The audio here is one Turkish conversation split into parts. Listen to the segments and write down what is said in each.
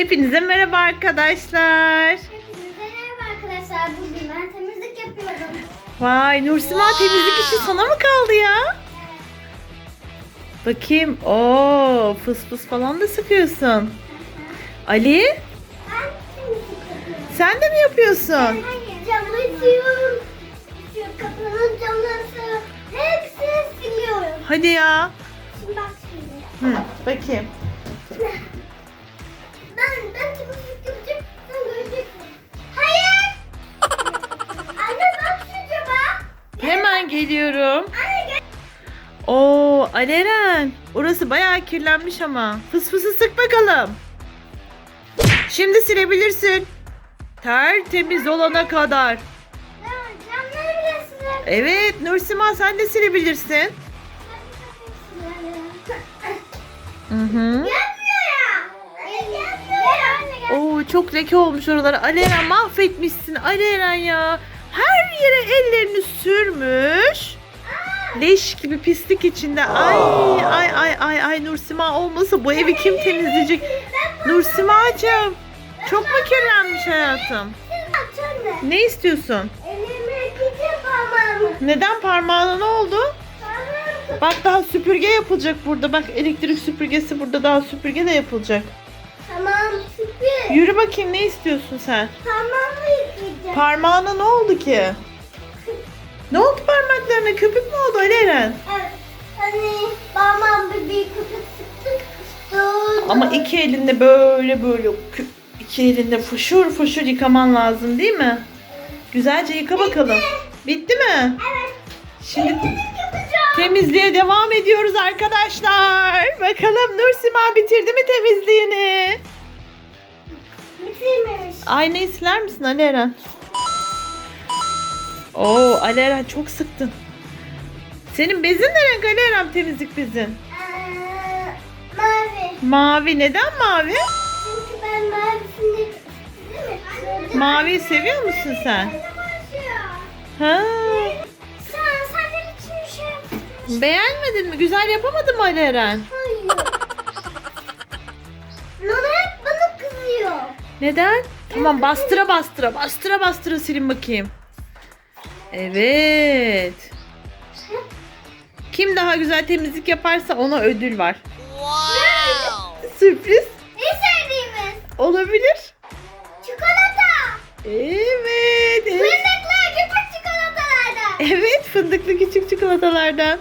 Hepinize merhaba arkadaşlar. Hepinize merhaba arkadaşlar. Bugün ben temizlik yapıyorum. Vay Nursima temizlik işi sana mı kaldı ya? Bakayım. Oo fıs fıs falan da sıkıyorsun. Ali Ben sen de mi yapıyorsun? Hayır. Camı siliyorum. Kapının camını hepsini siliyorum. Hadi ya. Şimdi bak şimdi. Hı, bakayım. Oo Aleren. Orası bayağı kirlenmiş ama. Fıs fısı sık bakalım. Şimdi silebilirsin. Tertemiz olana kadar. Evet Nursima sen de silebilirsin. Hı hı. Oo çok leke olmuş oraları. Aleren mahvetmişsin Aleren ya. Her yere ellerini sürmüş. Leş gibi pislik içinde. Ay ay ay ay ay Nursima olmasa bu evi kim temizleyecek? Nursimacığım çok mu kirlenmiş hayatım? Ne istiyorsun? Neden parmağına ne oldu? Bak daha süpürge yapılacak burada. Bak elektrik süpürgesi burada daha süpürge de yapılacak. Tamam süpür. Yürü bakayım ne istiyorsun sen? Parmağımı yıkayacağım. Parmağına ne oldu ki? Ne oldu parmaklarına? Köpük mü oldu Ali Eren? evet. Hani parmağımı bir köpük sıktık. Ama iki elinde böyle böyle iki elinde fışır fışır yıkaman lazım değil mi? Güzelce yıka bakalım. Bitti mi? Evet. Şimdi temizliğe devam ediyoruz arkadaşlar. Bakalım Nursima bitirdi mi temizliğini? Bitirmemiş. Aynayı siler misin Ali Eren? Oo Ali Eren çok sıktın. Senin bezin ne renk Ali Eren temizlik bezin? Ee, mavi. Mavi. Neden mavi? Çünkü ben mavisini değil mi? Maviyi seviyor musun sen? Ha. Sen, senden için şey. Beğenmedin mi? Güzel yapamadın mı Ali Eren? Hayır. Nana hep bana kızıyor. Neden? Tamam bastıra bastıra bastıra bastıra silin bakayım. Evet. Kim daha güzel temizlik yaparsa ona ödül var. Sürpriz En sevdiğimiz olabilir. çikolata. Evet. evet. Fındıklı küçük çikolatalardan. Evet fındıklı küçük çikolatalardan.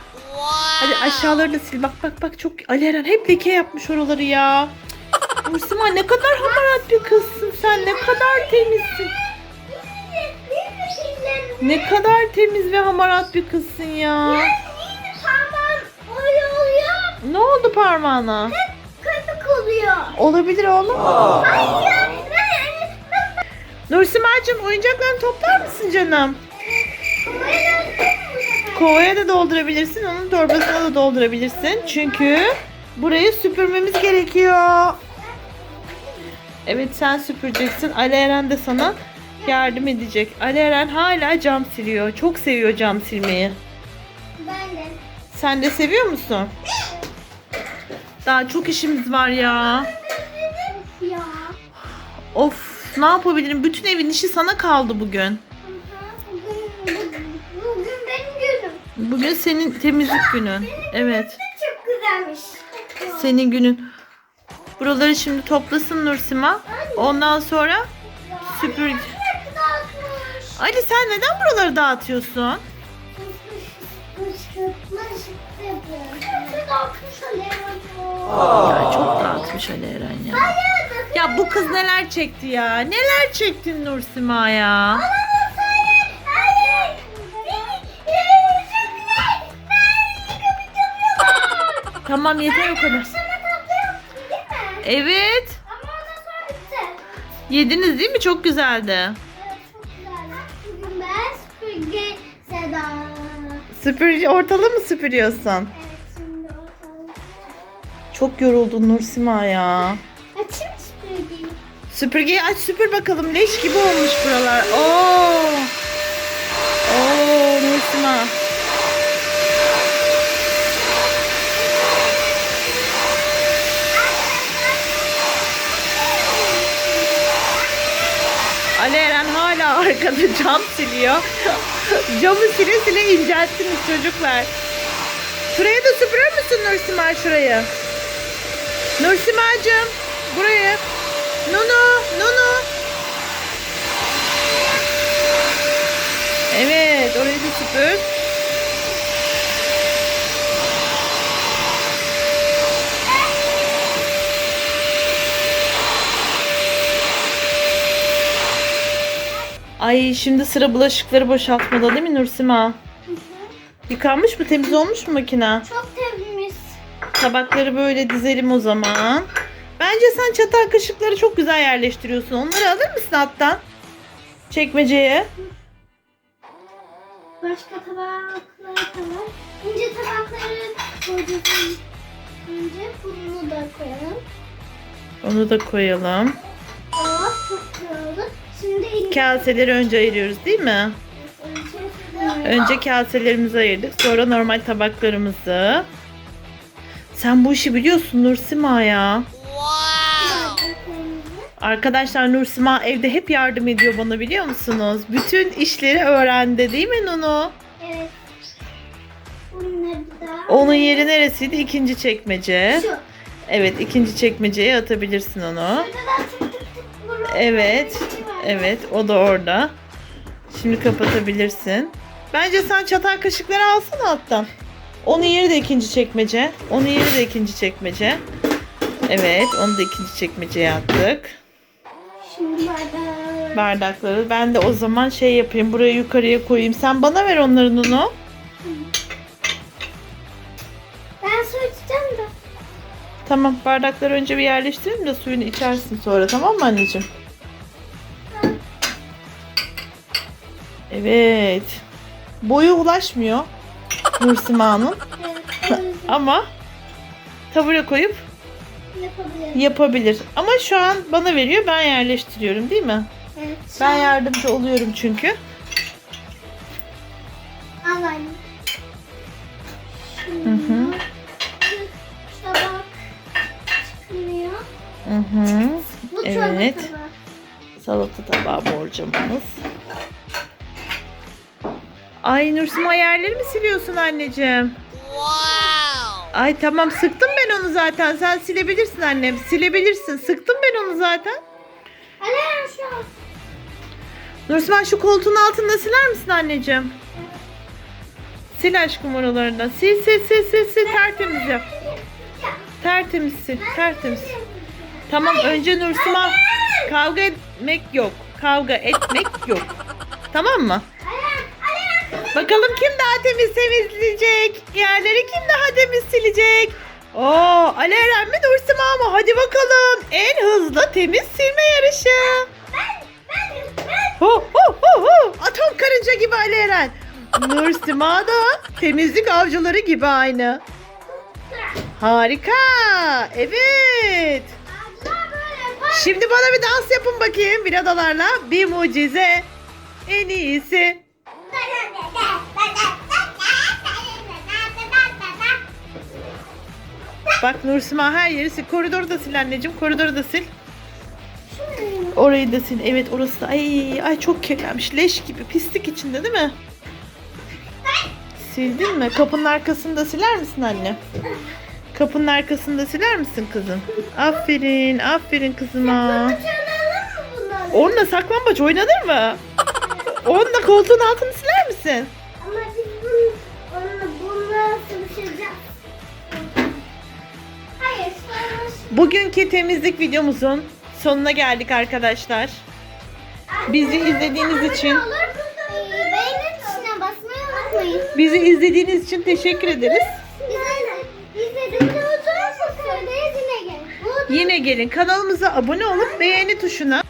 Hadi aşağıları da sil. Bak bak bak çok Ali Eren hep leke yapmış oraları ya. Nursima ne kadar hamarat bir kızsın sen. Ne kadar temizsin. Ne kadar temiz ve hamarat bir kızsın ya. Parmağım öyle oluyor. Ne oldu parmağına? Hep köpük oluyor. Olabilir oğlum. Hayır. Nursimacığım oyuncaklarını toplar mısın canım? Kovaya da doldurabilirsin. Onun torbasına da doldurabilirsin. Çünkü burayı süpürmemiz gerekiyor. Evet sen süpüreceksin. Ali Eren de sana yardım edecek. Ali Eren hala cam siliyor. Çok seviyor cam silmeyi. ben de. Sen de seviyor musun? Daha çok işimiz var ya. Ya. Of ne yapabilirim? Bütün evin işi sana kaldı bugün. Bugün, benim günüm. Bugün senin temizlik günün. Evet. Çok güzelmiş. Senin günün. Buraları şimdi toplasın Nursima. Ondan sonra süpür. Ali sen neden buraları dağıtıyorsun? Ya çok dağıtmış Ali Eren ya. Ya bu kız neler çekti ya? Neler çektin Nursima ya? Tamam yeter o kadar. Evet. Yediniz değil mi? Çok güzeldi. Süpür, ortalığı mı süpürüyorsun? Çok yoruldun Nursima ya. Açayım süpürgeyi. Süpürgeyi aç süpür bakalım. Leş gibi olmuş buralar. Oo. Oo Nursima. Ali Eren hala arkada cam siliyor. Camı sile sile incelttiniz çocuklar. Şurayı da süpürür müsün Nursima şurayı? Nursimacığım burayı. Nunu, Nunu. Evet, orayı da süpür. Ay şimdi sıra bulaşıkları boşaltmada değil mi Nursima? Yıkanmış mı? Temiz olmuş mu makine? Çok temiz. Tabakları böyle dizelim o zaman. Bence sen çatal kaşıkları çok güzel yerleştiriyorsun. Onları alır mısın alttan? Çekmeceye. Başka tabaklar tamam. İnce tabakları koyacağız. Önce bunu da koyalım. Onu da koyalım. Şimdi. Kaseleri önce ayırıyoruz değil mi? Önce, kaselerimizi ayırdık. Sonra normal tabaklarımızı. Sen bu işi biliyorsun Nursima ya. Arkadaşlar Nursima evde hep yardım ediyor bana biliyor musunuz? Bütün işleri öğrendi değil mi Nunu? Evet. Onun yeri neresiydi? İkinci çekmece. Şu. Evet ikinci çekmeceye atabilirsin onu. Evet. Evet o da orada. Şimdi kapatabilirsin. Bence sen çatal kaşıkları alsana alttan. Onun yeri de ikinci çekmece. Onun yeri de ikinci çekmece. Evet onu da ikinci çekmeceye attık. Şimdi bardağı. Bardakları. Ben de o zaman şey yapayım. Buraya yukarıya koyayım. Sen bana ver onların onu. Ben su içeceğim de. Tamam bardakları önce bir yerleştirelim de suyunu içersin sonra tamam mı anneciğim? Evet. Boyu ulaşmıyor Nursima'nın ama tabure koyup Yapabilirim. yapabilir. Ama şu an bana veriyor ben yerleştiriyorum değil mi? Evet. Ben yardımcı oluyorum çünkü. Al anne. Hı hı. Tabak çıkmıyor. Hı hı. Bu Evet. Salata tabağı borcamımız. Ay Nursima yerleri mi siliyorsun anneciğim? Ay tamam sıktım ben onu zaten. Sen silebilirsin annem. Silebilirsin. Sıktım ben onu zaten. Nursima şu koltuğun altında siler misin anneciğim? Sil aşkım oralarından. Sil sil sil sil sil tertemiz yap. Tertemiz sil. Tertemiz. Tamam önce Nursima kavga etmek yok. Kavga etmek yok. Tamam mı? Bakalım kim daha temiz temizleyecek? Yerleri kim daha temiz silecek? Oo, Ali Eren mi Nursima mı? Hadi bakalım. En hızlı temiz silme yarışı. Ben, ben, ben. Ho ho ho ho. Atom karınca gibi Ali Eren. Nursima da temizlik avcıları gibi aynı. Harika. Evet. Şimdi bana bir dans yapın bakayım biradalarla. Bir mucize en iyisi. Bak Nursima her yeri sil. Koridoru da sil anneciğim. Koridoru da sil. Orayı da sil. Evet orası da. Ay, ay çok kirlenmiş. Leş gibi. Pislik içinde değil mi? Sildin mi? Kapının arkasını da siler misin anne? Kapının arkasını da siler misin kızım? Aferin. Aferin kızıma. Onunla saklambaç oynanır mı? Onunla koltuğun altını siler misin? Ama Bugünkü temizlik videomuzun sonuna geldik arkadaşlar. Bizi izlediğiniz için beğeni tuşuna basmayı unutmayın. bizi izlediğiniz için teşekkür ederiz. Yine gelin kanalımıza abone olup beğeni tuşuna